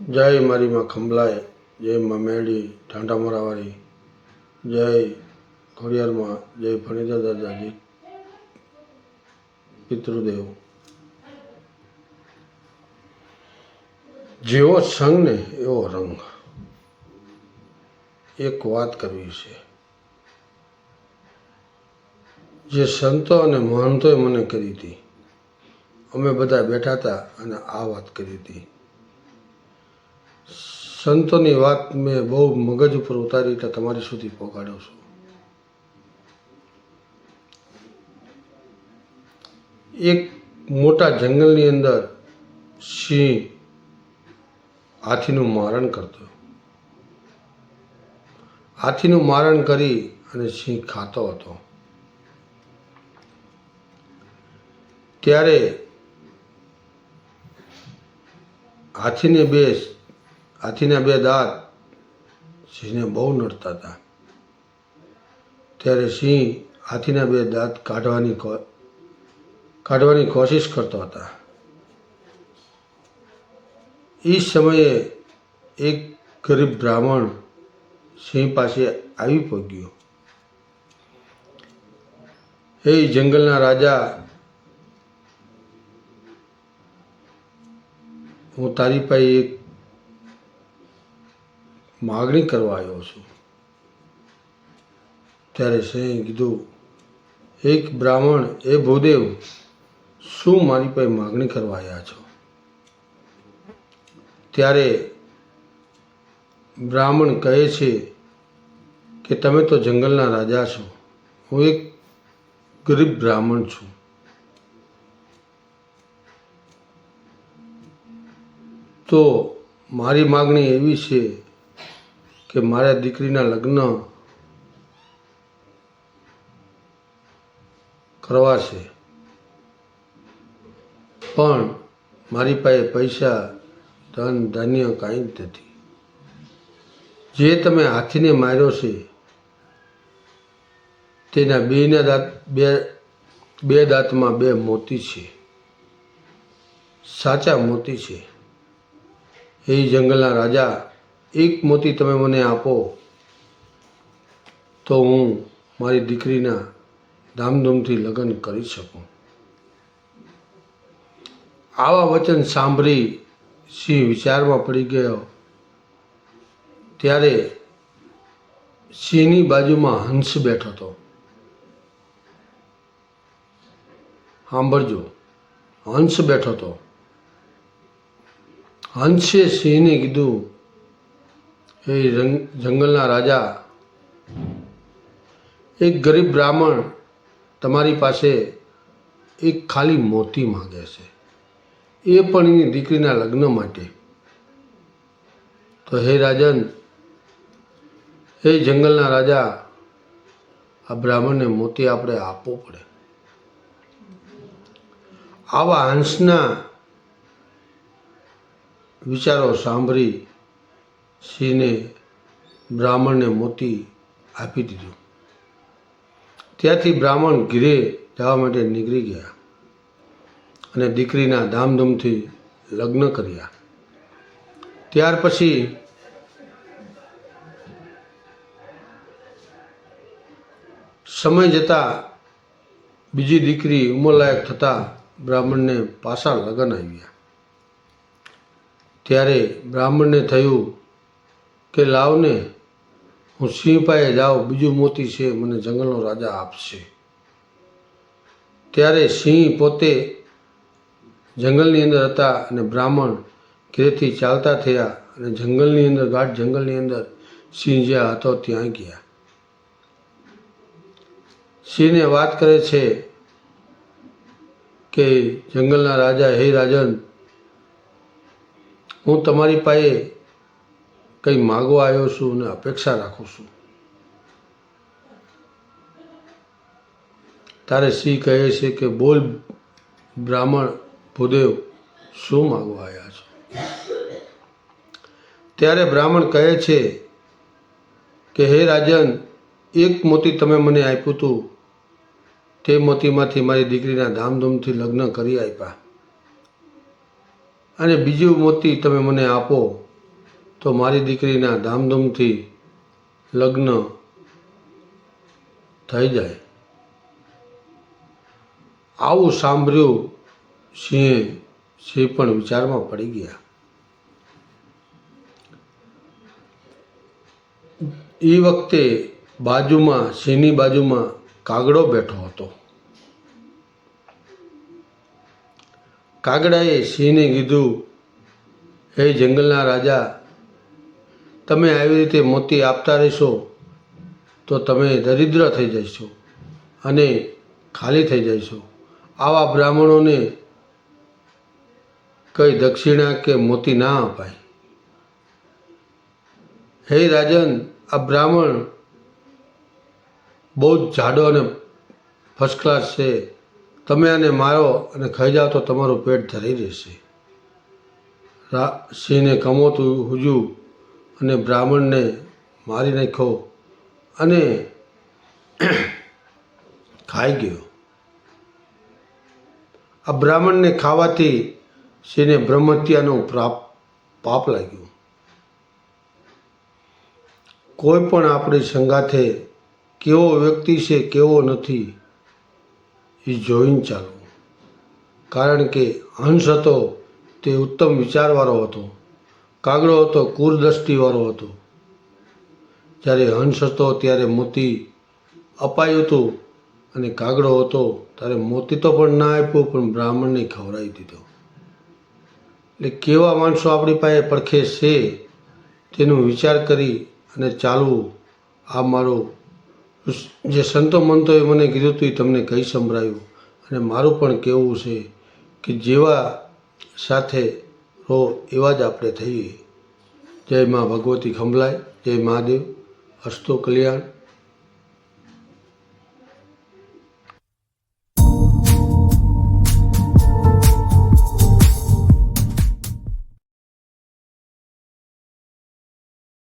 જય મારી માં ખંભલાય જય માં મેળી ઠાંડા મોરાવાળી જય ખોડિયારમાં જય ફણીદા દાદાજી, પિતૃદેવ. જેવો સંગ ને એવો રંગ. એક વાત કરવી છે. જે સંતો અને મહંતોએ મને કરી હતી, અમે બધા બેઠા હતા અને આ વાત કરી હતી. સંતોની વાત મેં બહુ મગજ ઉપર ઉતારી એટલે તમારી સુધી પહોંચાડ્યો છું. એક મોટા જંગલની અંદર સિંહ હાથીનું મારણ કરતો હાથીનું મારણ કરી અને સિંહ ખાતો હતો. ત્યારે હાથીને બે હાથીના બે દાંત સિંહને બહુ નડતા હતા. ત્યારે સિંહ હાથીના બે દાંત કાઢવાની કાઢવાની કોશિશ કરતો હતા. એ સમયે એક ગરીબ બ્રાહ્મણ સિંહ પાસે આવી પહોંચ્યો. હે જંગલના રાજા, હું તારી પાસે એક માગણી કરવા આવ્યો છું. ત્યારે સિંહે કીધું, એક બ્રાહ્મણ એ ભૂદેવ, શું મારી પાસે માગણી કરવા આવ્યા છો? ત્યારે બ્રાહ્મણ કહે છે કે, તમે તો જંગલના રાજા છો. હું એક ગરીબ બ્રાહ્મણ છું. તો મારી માગણી એવી છે કે મારા દીકરીના લગ્ન કરવા છે પણ મારી પાસે પૈસા, ધન, ધાન્ય કાંઈ જ નથી. જે તમે હાથીને માર્યો છે, તેના બેના દાંત, બે બે દાંતમાં બે મોતી છે. સાચા મોતી છે. એ જંગલના રાજા એક મોતી તમે મને આપો, તો હું મારી દીકરીના ધામધૂમથી લગ્ન કરી શકું. આવા વચન સાંભળી સિંહ વિચારમાં પડી ગયો. ત્યારે સિંહની બાજુમાં હંસ બેઠો હતો. સાંભળજો, હંસ બેઠો હતો. હંસે સિંહને કીધું હે જંગલના રાજા, એક ગરીબ બ્રાહ્મણ તમારી પાસે એક ખાલી મોતી માંગે છે. એ પણ એની દીકરીના લગ્ન માટે. તો હે રાજન, હે જંગલના રાજા, આ બ્રાહ્મણને મોતી આપણે આપવો પડે. આવા હંસના વિચારો સાંભળી સિંહને બ્રાહ્મણને મોતી આપી દીધું. ત્યાંથી બ્રાહ્મણ ઘીરે જવા માટે નીકળી ગયા અને દીકરીના ધામધૂમથી લગ્ન કર્યા. ત્યાર પછી સમય જતાં બીજી દીકરી ઉંમરલાયક થતાં બ્રાહ્મણને પાછા લગ્ન આવ્યા. ત્યારે બ્રાહ્મણને થયું કે લાવને હું સિંહ પાસે જાઉં, બીજું મોતી છે, મને જંગલનો રાજા આપશે. ત્યારે સિંહ પોતે જંગલની અંદર હતા અને બ્રાહ્મણ ઘેરથી ચાલતા થયા અને જંગલની અંદર, ગાઢ જંગલની અંદર સિંહ જ્યાં હતો ત્યાં ગયા. સિંહને વાત કરે છે કે જંગલના રાજા, હે રાજન, હું તમારી પાસે કંઈ માગવા આવ્યો છું અને અપેક્ષા રાખું છું. તારે સિંહ કહે છે કે બોલ બ્રાહ્મણ ભૂદેવ, શું માગવા આવ્યા છો? ત્યારે બ્રાહ્મણ કહે છે કે, હે રાજન, એક મોતી તમે મને આપ્યું હતું તે મોતીમાંથી મારી દીકરીના ધામધૂમથી લગ્ન કરી આપ્યા. અને બીજું મોતી તમે મને આપો. તો મારી દીકરીના ધામધૂમથી લગ્ન થઈ જાય. આવું સાંભળ્યું સિંહે સિંહ પણ વિચારમાં પડી ગયા. એ વખતે બાજુમાં, સિંહની બાજુમાં કાગડો બેઠો હતો. કાગડાએ સિંહને કીધું, હે જંગલના રાજા તમે આવી રીતે મોતી આપતા રહેશો, તો તમે દરિદ્ર થઈ જશો અને ખાલી થઈ જશો. આવા બ્રાહ્મણોને કંઈ દક્ષિણા કે મોતી ના અપાય. હે રાજન, આ બ્રાહ્મણ બહુ જ જાડો અને ફર્સ્ટ ક્લાસ છે. તમે આને મારો અને ખાઈ જાઓ તો તમારું પેટ ધરી રહેશે. સિંહને કમોતું હુજ્યું અને બ્રાહ્મણને મારી નાખ્યો અને ખાઈ ગયો. આ બ્રાહ્મણને ખાવાથી શ્રીને બ્રહ્મત્યાનું પ્રાપ, પાપ લાગ્યું. કોઈ પણ આપણી સંગાથે કેવો વ્યક્તિ છે કેવો નથી એ જોઈને ચાલવું કારણ કે હંસ હતો તે ઉત્તમ વિચારવાળો હતો. કાગડો હતો કુરદ્રષ્ટિવાળો હતો. જ્યારે હંસ હતો, ત્યારે મોતી અપાયું હતું અને કાગડો હતો, ત્યારે મોતી તો પણ ના આપ્યું, પણ બ્રાહ્મણને ખવડાવી દીધો. એટલે કેવા માણસો આપણી પાસે પડખે છે, તેનો વિચાર કરી અને ચાલવું આ મારું જે સંતો મંતોએ મને કીધું હતું એ તમને કહી સંભળાયું. અને મારું પણ કહેવું છે કે જેવા સાથે રહો એવા જ આપણે થઈએ. જય મા ભગવતી ખંભલાય જય મહાદેવ અસ્તો કલ્યાણ.